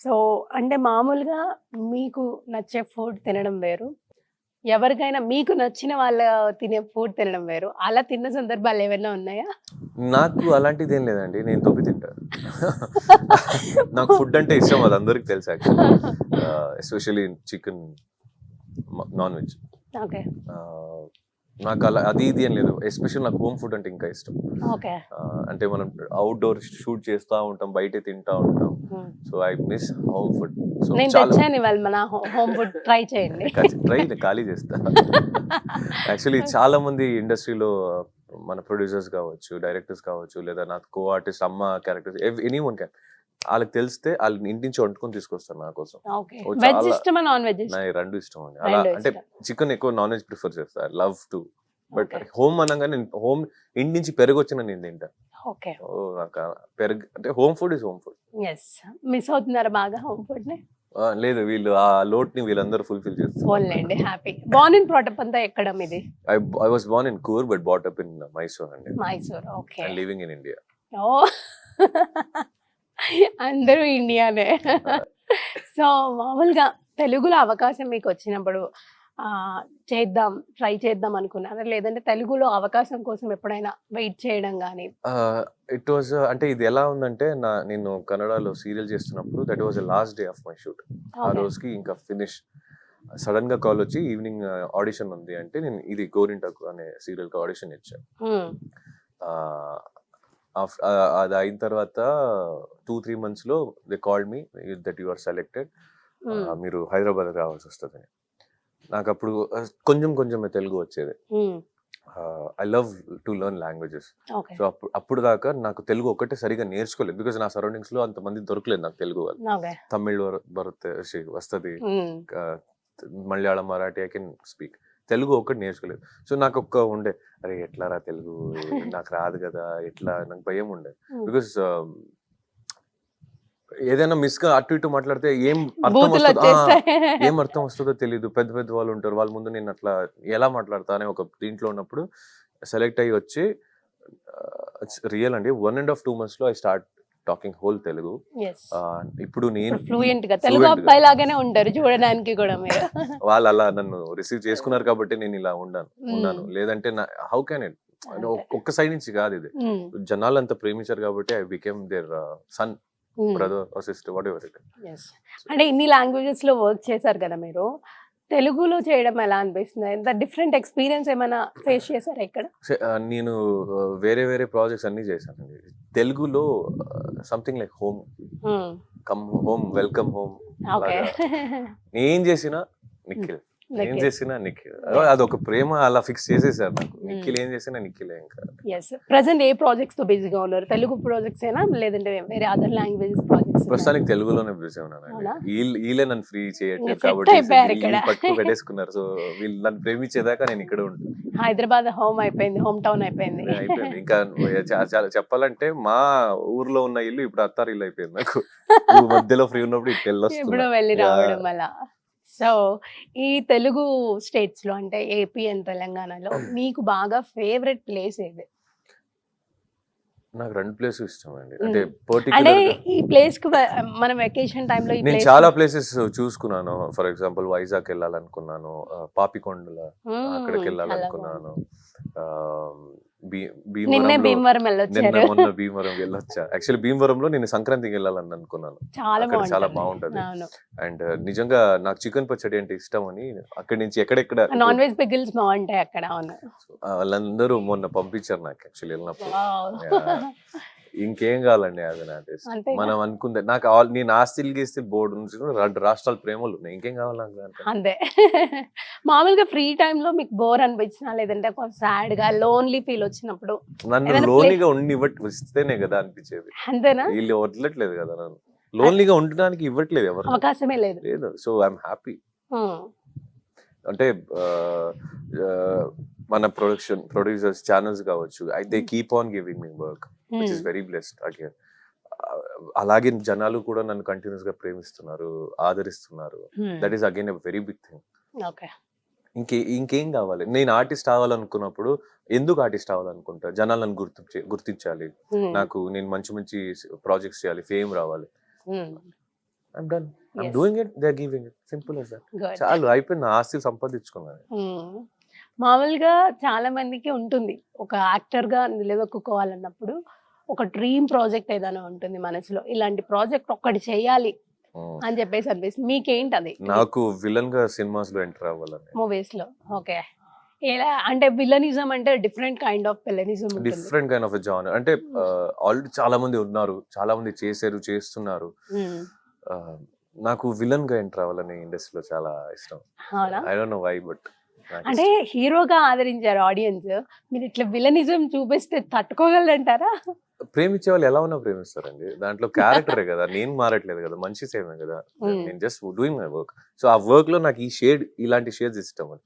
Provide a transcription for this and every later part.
So అంటే మామూలుగా మీకు నచ్చే ఫుడ్ తినడం వేరు. ఎవరికైనా మీకు నచ్చిన వాళ్ళ తినే ఫుడ్ తినడం వేరు. అలా తిన్న సందర్భాలు ఏమైనా ఉన్నాయా? నాకు అలాంటిది ఏం లేదండి. నేను తొప్పి తింటాను నాకు ఫుడ్ అంటే ఇష్టం అది అందరికి తెలుసు especially chicken non veg. Okay. నాకు అలా అది ఇది అని లేదు. ఎస్పెషల్ నాకు హోమ్ ఫుడ్ అంటే ఇంకా ఇష్టం. ఓకే. అంటే మనం అవుట్డోర్ షూట్ చేస్తూ ఉంటాం బయట తింటా ఉంటాం. So I miss home food so నేను తెచ్చాను ఇవాళ మన హోమ్ ఫుడ్ ట్రై చేయండి. ట్రై ఖాళీ చేస్తా. యాక్చువల్లీ చాలా మంది ఇండస్ట్రీలో మన ప్రొడ్యూసర్స్ కావచ్చు డైరెక్టర్స్ కావచ్చు లేదా నాకు కో ఆర్టిస్ట్ అమ్మ క్యారెక్టర్స్ ఎనీ వన్ క్యాన్ వాళ్ళకి తెలిస్తే వాళ్ళని ఇంటి నుంచి వండుకొని తీసుకొస్తారు నా కోసం. రెండు ఇష్టం అండి. అలా అంటే. చికెన్ ఎక్కువ నాన్ వెజ్ ప్రిఫర్ చేస్తా లవ్ టు బట్. హోమ్ అనగానే హోమ్ ఇంటి నుంచి పెరుగు వచ్చిన నేను తింటా. ఓకే. ఓ నాకు పెరుగు అంటే home food is home food. Yes miss అవుతున్నారా బాగా హోమ్ ఫుడ్ని లేదు వీళ్ళు ఆ లోట్ని వీళ్ళందరూ ఫుల్ఫిల్ చేస్తారు. హ్యాపీ. బాన్ ఇన్ ప్రాటప్ అంతా ఎక్కడ మీది I I was born in Coorg but brought up in Mysore అండి. Mysore okay. Living in India. ఓ. అందరూ ఇండియానే. సో మామూలుగా తెలుగులో అవకాశం మీకు వచ్చినప్పుడు చేద్దాం ట్రై చేద్దాం అనుకున్నారా? లేదంటే తెలుగులో అవకాశం కోసం ఎప్పుడైనా వెయిట్ చేయడం కానీ ఇట్ వాజ్ అంటే ఇది ఎలా ఉందంటే నా నేను కన్నడలో సీరియల్ చేస్తున్నప్పుడు that was last day of my shoot. ఆ రోజుకి ఇంకా ఫినిష్ సడన్గా కాల్ వచ్చి ఈవినింగ్ ఆడిషన్ ఉంది అంటే నేను ఇది గోరింటకు అనే సీరియల్కి ఆడిషన్ ఇచ్చాను. అది అయిన తర్వాత టూ త్రీ మంత్స్లో they called me that you are selected. మీరు హైదరాబాద్ రావాల్సి వస్తుంది నాకు అప్పుడు కొంచెం కొంచెం తెలుగు వచ్చేది. I love to learn languages so అప్పుడు అప్పుడు దాకా నాకు తెలుగు ఒకటే సరిగా నేర్చుకోలేదు. బికాస్ నా సరౌండింగ్స్లో అంతమంది దొరకలేదు నాకు తెలుగు వాళ్ళు. తమిళ్ భరత్ వస్తుంది. Malayalam Marathi I can speak. Telugu ఒకటి నేర్చుకోలేదు. సో నాకు ఒక్క ఉండే అరే ఎట్లా రా తెలుగు? నాకు రాదు కదా ఎట్లా? నాకు భయం ఉండే. బికాస్ ఏదైనా మిస్గా అటు ఇటు మాట్లాడితే ఏం అర్థం వస్తుందో ఏం అర్థం వస్తుందో తెలియదు పెద్ద పెద్ద వాళ్ళు ఉంటారు. వాళ్ళ ముందు నేను అట్లా ఎలా మాట్లాడతా అనే ఒక దీంట్లో ఉన్నప్పుడు సెలెక్ట్ అయ్యి వచ్చి రియల్ అండి. వన్ అండ్ హాఫ్ టూ మంత్స్లో I start talking whole Telugu. ఇప్పుడు నేను ఫ్లూయెంట్గా తెలుగు. అబ్బాయి లాగానే ఉంటారు చూడడానికి కూడా మీరు. వాళ్ళు అలా నన్ను రిసీవ్ చేసుకున్నారు కాబట్టి నేను ఇలా ఉన్నాను ఉన్నాను. లేదంటే హౌ క్యాన్ ఇట్. ఒక్క సైడ్ నుంచి కాదు ఇది. జనాలు అంత ప్రేమించారు కాబట్టి I became their son mm, brother sister whatever it yes. అంటే ఇన్ని లాంగ్వేజెస్లో వర్క్ చేశారు కదా మీరు తెలుగులో చేయడం ఎలా అనిపిస్తుంది? ఎంత డిఫరెంట్ ఎక్స్పీరియన్స్ ఏమైనా ఫేస్ చేశారా ఇక్కడ? నేను వేరే వేరే ప్రాజెక్ట్స్ అన్ని చేశానండి. తెలుగులో something like home come home welcome home నేను చేసినా నిఖిల్. ఏం చేసినా నిఖిల్. అదొక ప్రేమ అలా ఫిక్స్ చేసేసారు నాకు. నిఖిల్ ఏం చేసినా నిఖిలే ఇంకా. ఎస్ ప్రజెంట్ ఏ ప్రాజెక్ట్స్తో బిజీగా ఉన్నారు? తెలుగు ప్రాజెక్ట్స్ ఏనా? లేదంటే వేరే అదర్ లాంగ్వేజెస్ ప్రాజెక్ట్స్ ప్రస్తుతానికి తెలుగులోనే బిజీ ఉన్నానండి అవునా? వీళ్ళు నన్ను ఫ్రీ చేయట్లేదు కాబట్టి. పట్టు పెట్టేసుకున్నారు. సో వీళ్ళు నన్ను ప్రేమించేదాకా నేను ఇక్కడ ఉంటాను హైదరాబాద్ హోమ్ అయిపోయింది హోమ్ టౌన్ అయిపోయింది. అయిపోయింది. ఇంకా చెప్పాలంటే మా ఊర్లో ఉన్న ఇల్లు ఇప్పుడు అత్తారు ఇల్లు అయిపోయింది నాకు. మధ్యలో ఫ్రీ ఉన్నప్పుడు ఇటు వెళ్ళొస్తున్నా. వెళ్ళి. రావడం అలా. సో ఈ తెలుగు స్టేట్స్లో అంటే ఏపీ అండ్ తెలంగాణలో మీకు బాగా ఫేవరెట్ ప్లేస్ ఏది? నాకు రెండు ప్లేస్ ఇష్టం అండి అంటే అంటే ఈ ప్లేస్కు మనం వెకేషన్ టైంలో ఈ నేను చాలా ప్లేసెస్ చూసుకున్నాను. ఫర్ ఎగ్జాంపుల్ వైజాగ్ వెళ్ళాలనుకున్నాను పాపికొండల అక్కడికి వెళ్ళాలనుకున్నాను నిన్నే భీమవరం వెళ్ళొచ్చారు. మొన్న భీమవరం వెళ్ళొచ్చా? యాక్చువల్లీ భీమవరంలో నేను సంక్రాంతికి వెళ్ళాలని అనుకున్నాను. చాలా చాలా బాగుంటుంది. అండ్ నిజంగా నాకు చికెన్ పచ్చడి అంటే ఇష్టం అని అక్కడి నుంచి ఎక్కడెక్కడ నాన్ వెజ్ పిగిల్స్ బాగుంటాయి అక్కడ వాళ్ళందరూ మొన్న పంపించారు నాకు యాక్చువల్లీ వెళ్ళినప్పుడు. ఇంకేం కావాలండి అది నా టేస్ట్? మనం అనుకుందే నాకు ఆల్- నేను ఆస్తిలు గీస్తే బోర్డు నుంచి రెండు రాష్ట్రాల ప్రేమలు ఉన్నాయి. ఇంకేం కావాలి? అంతే. మామూలుగా ఫ్రీ లో మీకు బోర్ అనిపించినా లేదంటే కొంచెం సాడ్గా లోన్లీ ఫీల్ వచ్చినప్పుడు నన్ను లోన్లీగా ఉండి ఇస్తేనే కదా అనిపించేది. అంతేనా? వీళ్ళు వదలట్లేదు కదా నన్ను. లోన్లీగా ఉండడానికి ఇవ్వట్లేదు ఎవరు. అవకాశమే లేదు. లేదు. So I'm happy Hmm. అంటే మన ప్రొడక్షన్ ప్రొడ్యూసర్స్ ఛానల్స్ కావచ్చు they keep on giving me work which is Hmm. Very blessed again అలాగే జనాలు కూడా నన్ను కంటిన్యూస్గా ప్రేమిస్తున్నారు ఆదరిస్తున్నారు Hmm. That is again a very big thing. ఇంకే ఇంకేం కావాలి నేను ఆర్టిస్ట్ అవ్వాలనుకున్నప్పుడు ఎందుకు ఆర్టిస్ట్ అవ్వాలనుకుంటా జనాలు నన్ను గుర్తు గుర్తించాలి Hmm. నాకు నేను మంచి మంచి ప్రాజెక్ట్స్ చేయాలి ఫేమ్ రావాలి Hmm. I'm done I'm. Doing it they giving it simple that Good. చాలు అయిపోయింది ఆస్తి సంపాదించుకున్నాను మ్మ్. మామూలుగా చాలా మందికి ఉంటుంది. ఒక యాక్టర్గా నిలదొక్కుకోవాలన్నప్పుడు ఒక డ్రీమ్ ప్రాజెక్ట్ ఏదైనా ఉంటుంది మనసులో. ఇలాంటి ప్రాజెక్ట్ ఒక్కటి చేయాలి. అని చెప్పేసి అనిపిస్తుంది. మీకేంటి అది నాకు విలన్గా సినిమాస్లో ఎంటర్ అవ్వాలని. మూవీస్లో ఓకే. ఎలా? అంటే విలనిజం అంటే different kind of villainism different kind of genre అంటే ఆల్రెడీ చాలా మంది ఉన్నారు. చాలా మంది చేశారు చేస్తున్నారు. Uh, నాకు విలన్గా ఎంటర్ అవ్వాలని ఇండస్ట్రీలో చాలా ఇష్టం. I don't know why but అంటే హీరోగా ఆదరించారు ఆడియన్స్. మీరు ఇట్లా విలనిజం చూపిస్తే తట్టుకోగలరంటారా? ప్రేమించే వాళ్ళు ఎలా ఉన్నా ప్రేమిస్తారండి. దాంట్లో క్యారెక్టరే కదా. నేను మారట్లేదు కదా. మంచి సేమే కదా. నేను just doing my work so ఆ వర్క్లో నాకు ఈ షేడ్ ఇలాంటి షేడ్స్ ఇష్టం అని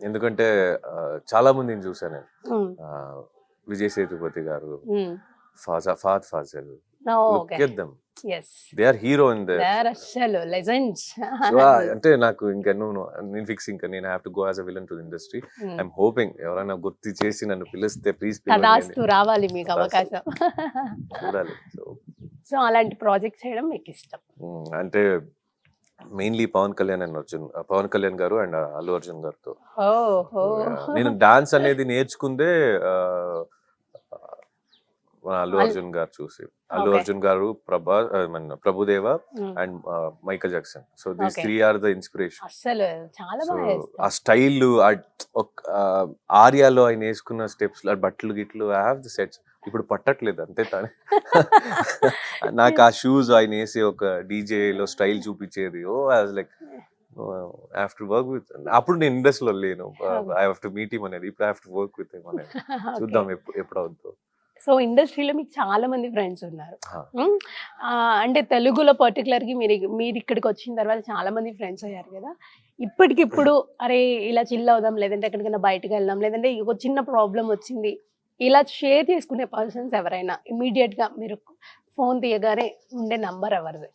ఎందుకంటే చాలా మందిని చూసాను నేను. విజయ్ సేతుపతి గారు ఫాజా Fahadh Faasil. Yes they are hero in అసలు లెజెండ్స్ అంటే నాకు ఇంకా నువ్వు నేను ఫిక్స్ ఇంకా నేను have to go as a villain to industry I'm hoping ఎవరైనా గుర్తు చేసి నన్ను పిలిస్తే ప్లీజ్ తదాస్తు రావాలి మీకు. అవకాశం. చూడాలి. సో అలాంటి ప్రాజెక్ట్ చేయడం మీకు ఇష్టం. మ్మ్. అంటే మెయిన్లీ పవన్ కళ్యాణ్ అండ్ అర్జున్ పవన్ కళ్యాణ్ గారు అండ్ అల్లు అర్జున్ గారితో. నేను డాన్స్ అనేది నేర్చుకుందే మన అల్లు అల్- అర్జున్ గారు చూసి. అల్లు. అర్జున్ గారు ప్రభా Prabhudeva and Michael Jackson. So these. Three are the inspiration అస్సలు చాలా ఆ స్టైల్ ఆర్యాలో ఆయన వేసుకున్న స్టెప్స్ బట్టలు గిట్లు ఐ హావ్ ది సెట్స్ ఇప్పుడు పట్టట్లేదు అంతే తానే. నాకు ఆ షూస్ ఆయన వేసే ఒక DJ లో స్టైల్ చూపించేది. ఓ లైక్ ఆఫ్టర్ వర్క్ విత్ అప్పుడు నేను ఇండస్ట్రీలో లేను. I have to meet him అనేది ఇప్పుడు I have to work with him అనేది. చూద్దాం ఎప్పుడు ఎప్పుడు అవుతుందో సో ఇండస్ట్రీలో మీకు చాలా మంది ఫ్రెండ్స్ ఉన్నారు. అంటే తెలుగులో పర్టికులర్గా మీరు మీరు ఇక్కడికి వచ్చిన తర్వాత చాలా మంది ఫ్రెండ్స్ అయ్యారు కదా. ఇప్పటికిప్పుడు అరే ఇలా చిల్ అవుదాం లేదంటే ఎక్కడికైనా బయటకు వెళ్దాం లేదంటే ఒక చిన్న ప్రాబ్లం వచ్చింది. ఇలా షేర్ చేసుకునే పర్సన్స్ ఎవరైనా ఇమీడియట్గా మీరు ఫోన్ తీయగానే ఉండే నంబర్ ఎవరిది?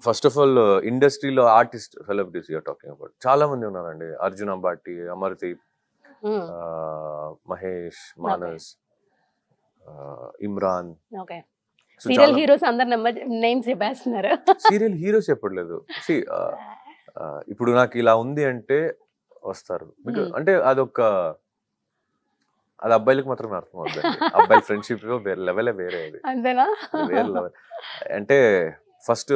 ఫస్ట్ ఆఫ్ ఆల్ ఇండస్ట్రీలో artist celebrities you're talking about చాలా మంది ఉన్నారండి. అర్జున్ అంబాటి అమర్దీప్. ఆ, Mahesh Manas Imran. Okay. Serial heroes అందరు నెంబర్ నేమ్స్ చెప్పేస్తున్నారు. సీరియల్ హీరోస్ చెప్పట్లేదు ఇప్పుడు నాకు ఇలా ఉంది అంటే వస్తారు. Hmm. అంటే అదొక అది అబ్బాయిలకు మాత్రమే అర్థం అవుతుంది అబ్బాయిల ఫ్రెండ్షిప్ వేరే లెవెలే వేరే అది. అంతేనా? వేరే లెవెల్ అంటే ఫస్ట్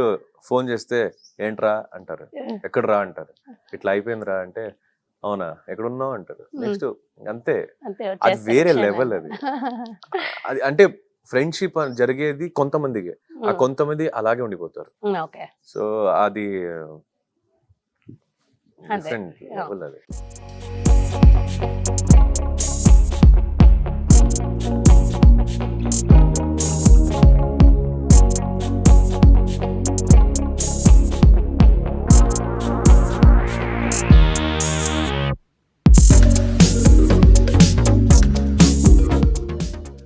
ఫోన్ చేస్తే ఏంట్రా? అంటారు. ఎక్కడ రా అంటారు. ఇట్లా అయిపోయిందిరా? అంటే అవునా ఎక్కడున్నావు అంటారు. నెక్స్ట్ అంతే అది వేరే. లెవెల్ అది అది అంటే ఫ్రెండ్షిప్ జరిగేది కొంతమందికి ఆ. కొంతమంది అలాగే ఉండిపోతారు సో అది. డిఫరెంట్. లెవెల్ అది